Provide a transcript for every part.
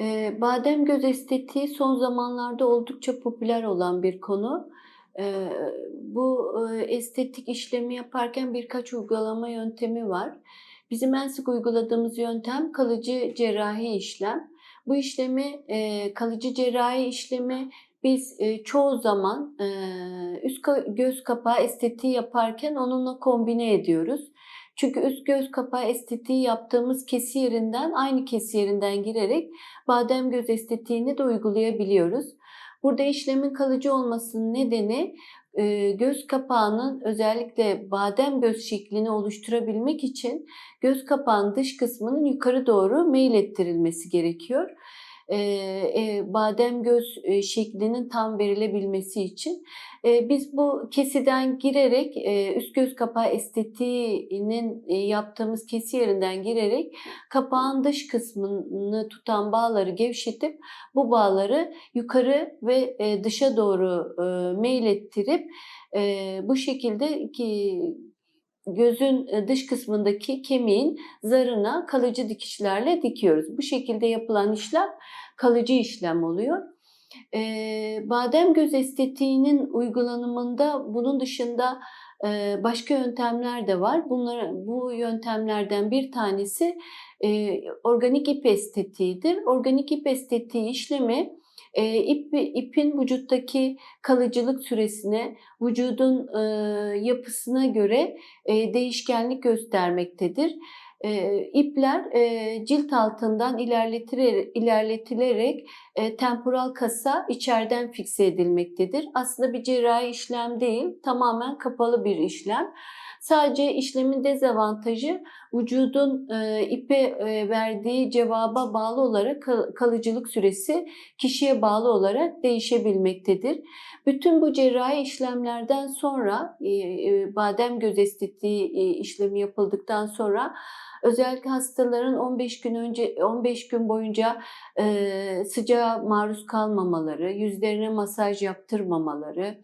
Eee, badem göz estetiği son zamanlarda oldukça popüler olan bir konu. Eee, bu, eee, estetik işlemi yaparken birkaç uygulama yöntemi var. Bizim en sık uyguladığımız yöntem kalıcı cerrahi işlem. Bu işlemi, eee, kalıcı cerrahi işlemi biz, eee, çoğu zaman, üst göz kapağı estetiği yaparken onunla kombine ediyoruz. Çünkü üst göz kapağı estetiği yaptığımız kesi yerinden aynı kesi yerinden girerek badem göz estetiğini de uygulayabiliyoruz. Burada işlemin kalıcı olmasının nedeni, eee, göz kapağının özellikle badem göz şeklini oluşturabilmek için göz kapağının dış kısmının yukarı doğru meylettirilmesi gerekiyor. Eee, eee, badem göz, eee, şeklinin tam verilebilmesi için. Eee, biz bu kesiden girerek, eee, üst göz kapağı estetiğinin, eee, yaptığımız kesi yerinden girerek kapağın dış kısmını tutan bağları gevşetip bu bağları yukarı ve, eee, dışa doğru, eee, meylettirip, eee, bu şekilde ki gözün, eee, dış kısmındaki kemiğin zarına kalıcı dikişlerle dikiyoruz. Bu şekilde yapılan işlem kalıcı işlem oluyor. Eee, badem göz estetiğinin uygulanımında bunun dışında, eee, başka yöntemler de var. Bunları bu yöntemlerden bir tanesi, eee, organik ip estetiğidir. Organik ip estetiği işlemi, eee, ip ipin vücuttaki kalıcılık süresine, vücudun, eee, yapısına göre, eee, değişkenlik göstermektedir. Eee, ipler, eee, cilt altından ilerletire ilerletilerek, eee, temporal kasa içeriden fikse edilmektedir. Aslında bir cerrahi işlem değil, tamamen kapalı bir işlem. Sadece işlemin dezavantajı vücudun, eee, ipe, eee, verdiği cevaba bağlı olarak ka kalıcılık süresi kişiye bağlı olarak değişebilmektedir. Bütün bu cerrahi işlemlerden sonra, eee, badem göz estetiği, eee, işlemi yapıldıktan sonra özellikle hastaların 15 gün önce 15 gün boyunca, eee, sıcağa maruz kalmamaları, yüzlerine masaj yaptırmamaları,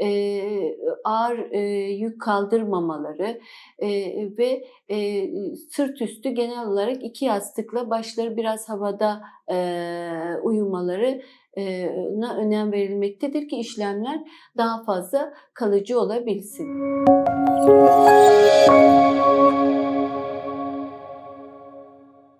eee, ağır, eee, yük kaldırmamaları, eee, ve, eee, sırt üstü genel olarak 2 yastıkla başları biraz havada, eee, uyumaları na önem verilmektedir ki işlemler daha fazla kalıcı olabilsin.